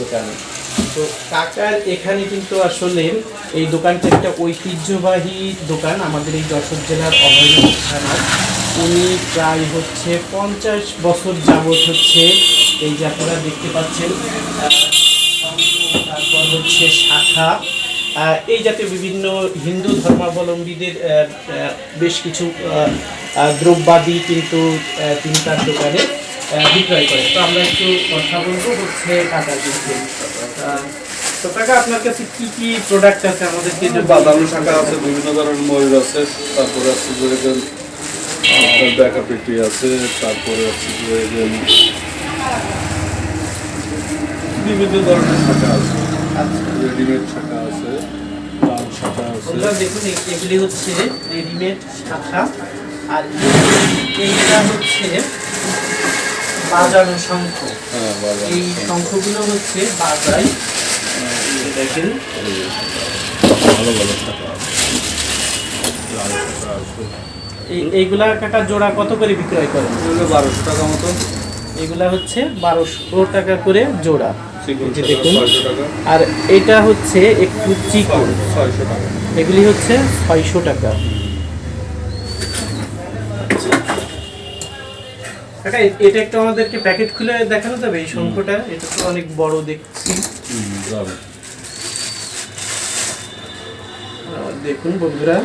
দোকান। তো কাকার এখানে কিন্তু আসলে এই দোকানটা একটা ঐতিহ্যবাহী দোকান। আমাদের এই যশোর জেলার অভয়নগর উনি প্রায় হচ্ছে পঞ্চাশ বছর যাবৎ হচ্ছে এই যে আপনারা দেখতে পাচ্ছেন তারপর হচ্ছে শাখা। এই জাতীয় বিভিন্ন হিন্দু ধর্মাবলম্বীদের বেশ কিছু দ্রব্যাদি কিন্তু তিনি তার দোকানে বিক্রয় করেন তো আমরা একটু কথা বলব হচ্ছে কিন্তু। তো টাকা আপনার কাছে কি কি প্রোডাক্ট আছে আমাদেরকে যে যদি- বাদামি শাখা আছে বিভিন্ন ধরনের ময়ূর আছে তারপরে আছে যে যে ব্যাকা পেটি আছে তারপরে আছে যে যে বিভিন্ন ধরনের শাখা আছে। রেডিমেড শাখা আছে লাল শাখা আছে। দেখুন এগুলি হচ্ছে রেডিমেড শাখা আর এইটা হচ্ছে বাজানো শঙ্খ। হ্যাঁ এই শঙ্খগুলো হচ্ছে বাজায় এই দেখেন ভালো ভালো এইগুলা কাকা জোড়া কত করে বিক্রয় করেন? এগুলো বারোশো টাকা মতো। এগুলা হচ্ছে বারোশো টাকা করে জোড়া। দেখুন। আর এটা হচ্ছে একটু চিকন। ছয়শো টাকা। এগুলি হচ্ছে ছয়শো টাকা। কাকা এটা একটু আমাদেরকে প্যাকেট খুলে দেখানো যাবে? এই শঙ্খটা এটা তো অনেক বড় দেখছি। দেখুন বন্ধুরা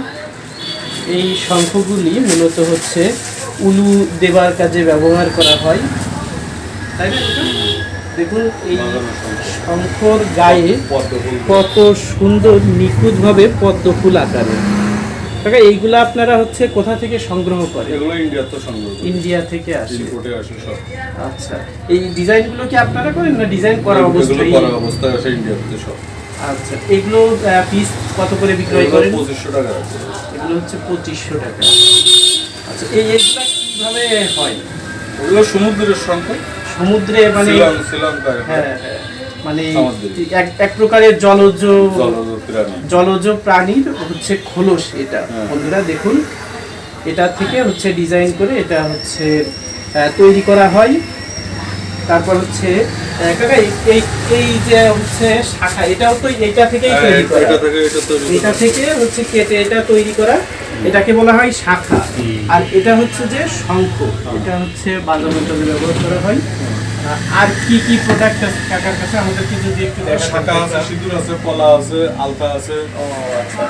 এই শঙ্খগুলি মূলত হচ্ছে উলু দেবার কাজে ব্যবহার করা হয়। তাই না দেখুন এই শঙ্খর গায়ে কত সুন্দর নিখুঁতভাবে পদ্ম ফুল আকারে। কাকা এইগুলা আপনারা হচ্ছে কোথা থেকে সংগ্রহ করেন? এগুলো ইন্ডিয়াতে সংগ্রহ ইন্ডিয়া থেকে আসে। ইম্পোর্টে আসে সব। আচ্ছা এই ডিজাইনগুলো কি আপনারা করেন না ডিজাইন করা এগুলো করা অবস্থায় আসে ইন্ডিয়াতে সব। আচ্ছা এগুলো পিস কত করে বিক্রয় করেন? পঁচিশশো টাকা আছে। এগুলো হচ্ছে পঁচিশশো টাকা। আচ্ছা এই এগুলা কীভাবে হয়? ওগুলো সমুদ্রের সংখ্যা। সমুদ্রে মানে শ্রীলং শ্রীলঙ্কায় হ্যাঁ হ্যাঁ। মানে এক এক প্রকারের জলজ জলজ প্রাণীর হচ্ছে খোলস এটা। হ্যাঁ। বন্ধুরা দেখুন এটা থেকে হচ্ছে ডিজাইন করে এটা হচ্ছে তৈরি করা হয়। তারপর হচ্ছে কাকা এই- যে হচ্ছে শাখা এটাও তো এইটা থেকেই হ্যাঁ, তৈরি করা। এটা থেকে এটা তৈরি এটা থেকে হচ্ছে কেটে এটা তৈরি করা। এটাকে বলা হয় শাখা। আর এটা হচ্ছে যে শঙ্খ। এটা হচ্ছে জন্য ব্যবহার করা হয়। আর কি কি প্রোডাক্ট আছে কাকার কাছে? আমাদেরকে যদি একটু শাখা আছে সিঁদুর আছে পলা আছে আলতা আছে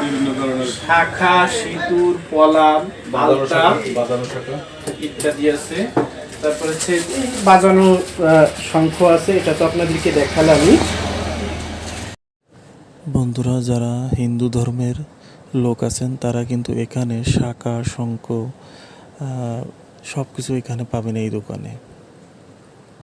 বিভিন্ন ধরনের। শাখা সিঁদুর পলাম আলতা শাখা। ইত্যাদি আছে। তারপর হচ্ছে বাজানো শঙ্খ আছে, এটা তো আপনাদেরকে দেখালামই। বন্ধুরা, যারা হিন্দু ধর্মের লোক আছেন, তারা কিন্তু এখানে শাখা, শঙ্খ সব কিছু এখানে পাবেন এই দোকানে।